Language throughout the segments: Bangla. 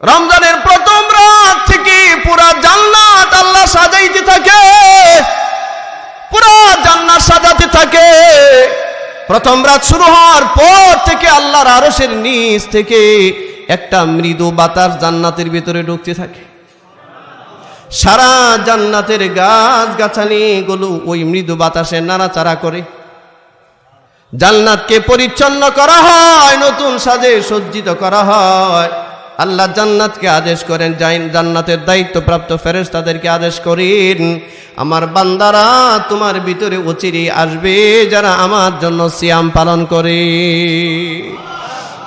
রমজানের প্রথম রাত থেকে পুরা জান্নাত আল্লাহ সাজাইতে থাকে। পুরা জান্নাত সাজাতে থাকে। প্রথম রাত শুরু হওয়ার পর থেকে আল্লাহর আরশের নিচ থেকে একটা মৃদু বাতাস জান্নাতের ভিতরে ঢুকতে থাকে। সারা জান্নাতের গাছ গাছালি গুলো ওই মৃদু বাতাসে নাড়াচাড়া করে। জান্নাতকে পরিচ্ছন্ন করা হয়, নতুন সাজে সজ্জিত করা হয়। আল্লাহ জান্নাতকে আদেশ করেন জাইন- জান্নাতের দায়িত্বপ্রাপ্ত ফেরেশ তাদেরকে আদেশ করেন। আমার বান্দারা তোমার ভিতরে উচিরি আসবে, যারা আমার জন্য সিয়াম পালন করে।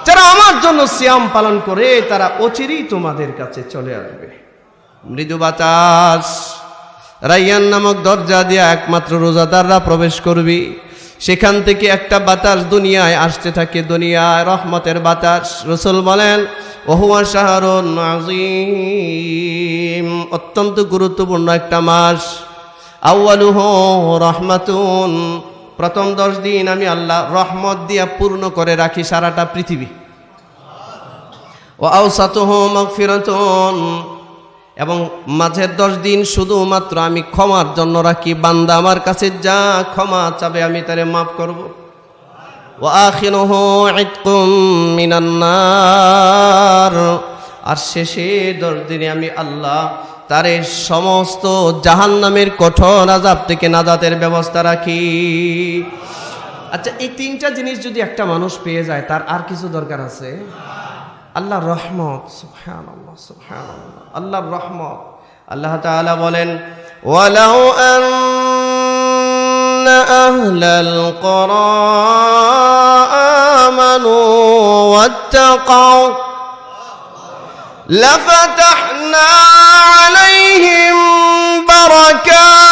যারা আমার জন্য সিয়াম পালন করে, তারা অচিরেই তোমাদের কাছে চলে আসবে। মৃদু বাতাস, রাইয়ান নামক দরজা দিয়া একমাত্র রোজাদাররা প্রবেশ করবি। সেখান থেকে একটা বাতাস দুনিয়ায় আসতে থাকে, দুনিয়ায় রহমতের বাতাস। রসুল বলেন ওহুয়া শাহরুন আজিম অত্যন্ত গুরুত্বপূর্ণ একটা মাস। আউয়ালুহ রহমাতুন। প্রথম দশ দিন আমি আল্লাহ রহমত দিয়া পূর্ণ করে রাখি সারাটা পৃথিবী। ও আউসাতুহ মগফিরাতুন। এবং মাঝের দশ দিন শুধুমাত্র আমি ক্ষমার জন্য রাখি, বান্দা আমার কাছে যা ক্ষমা চাবে আমি তারে মাফ করব। ও আখিরহ ইতকুম মিনান্নার আর শেষে দশ দিনে আমি আল্লাহ তারে সমস্ত জাহান্নামের কঠোর আজাব থেকে নাজাতের ব্যবস্থা রাখি আচ্ছা এই তিনটা জিনিস যদি একটা মানুষ পেয়ে যায় তার আর কিছু দরকার আছে আল্লাহর রহমত সুবহানাল্লাহ সুবহানাল্লাহ আল্লাহর রহমত আল্লাহ তাআলা বলেন ওয়ালাউ أن أهل القرى آمنوا واتقوا لفتحنا عليهم بركات